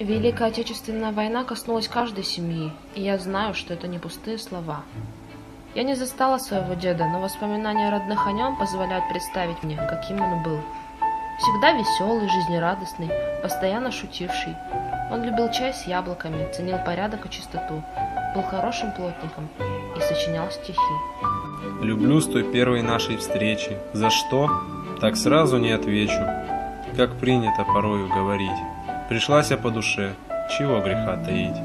Великая Отечественная война коснулась каждой семьи, и я знаю, что это не пустые слова. Я не застала своего деда, но воспоминания родных о нем позволяют представить мне, каким он был. Всегда веселый, жизнерадостный, постоянно шутивший. Он любил чай с яблоками, ценил порядок и чистоту, был хорошим плотником и сочинял стихи. Люблю с той первой нашей встречи. За что? Так сразу не отвечу. Как принято порою говорить. Пришлась я по душе, чего греха таить.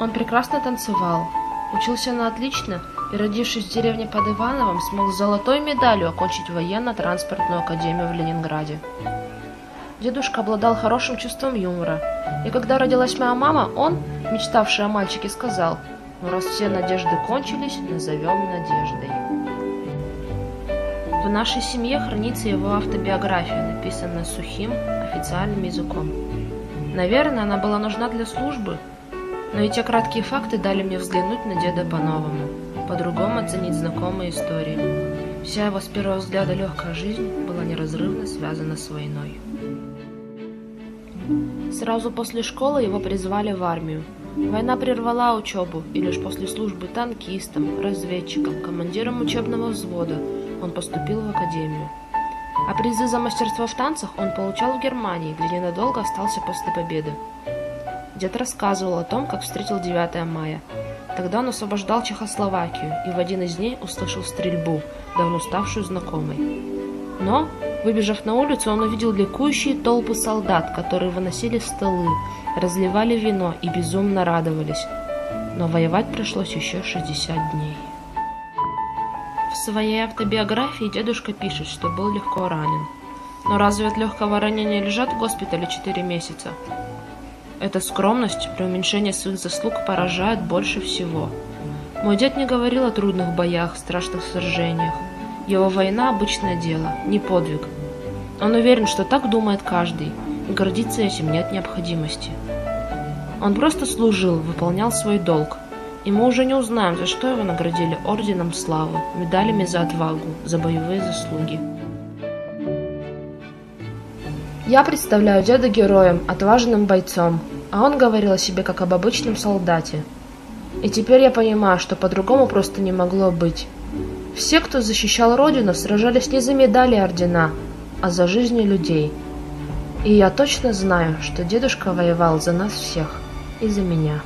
Он прекрасно танцевал, учился на отлично и, родившись в деревне под Ивановым, смог с золотой медалью окончить военно-транспортную академию в Ленинграде. Дедушка обладал хорошим чувством юмора, и когда родилась моя мама, он, мечтавший о мальчике, сказал, «Ну, раз все надежды кончились, назовем Надеждой». В нашей семье хранится его автобиография, написанная сухим, официальным языком. Наверное, она была нужна для службы, но и те краткие факты дали мне взглянуть на деда по-новому, по-другому оценить знакомые истории. Вся его с первого взгляда легкая жизнь была неразрывно связана с войной. Сразу после школы его призвали в армию. Война прервала учебу, и лишь после службы танкистом, разведчиком, командиром учебного взвода он поступил в академию. А призы за мастерство в танцах он получал в Германии, где ненадолго остался после победы. Дед рассказывал о том, как встретил 9 мая. Тогда он освобождал Чехословакию и в один из дней услышал стрельбу, давно ставшую знакомой. Но, выбежав на улицу, он увидел ликующие толпы солдат, которые выносили столы, разливали вино и безумно радовались. Но воевать пришлось еще 60 дней. В своей автобиографии дедушка пишет, что был легко ранен. Но разве от легкого ранения лежат в госпитале 4 месяца? Эта скромность при уменьшении своих заслуг поражает больше всего. Мой дед не говорил о трудных боях, страшных сражениях. Его война – обычное дело, не подвиг. Он уверен, что так думает каждый, и гордиться этим нет необходимости. Он просто служил, выполнял свой долг. И мы уже не узнаем, за что его наградили Орденом Славы, медалями за отвагу, за боевые заслуги. Я представляю деда героем, отважным бойцом, а он говорил о себе как об обычном солдате. И теперь я понимаю, что по-другому просто не могло быть. Все, кто защищал Родину, сражались не за медали и ордена, а за жизни людей. И я точно знаю, что дедушка воевал за нас всех и за меня.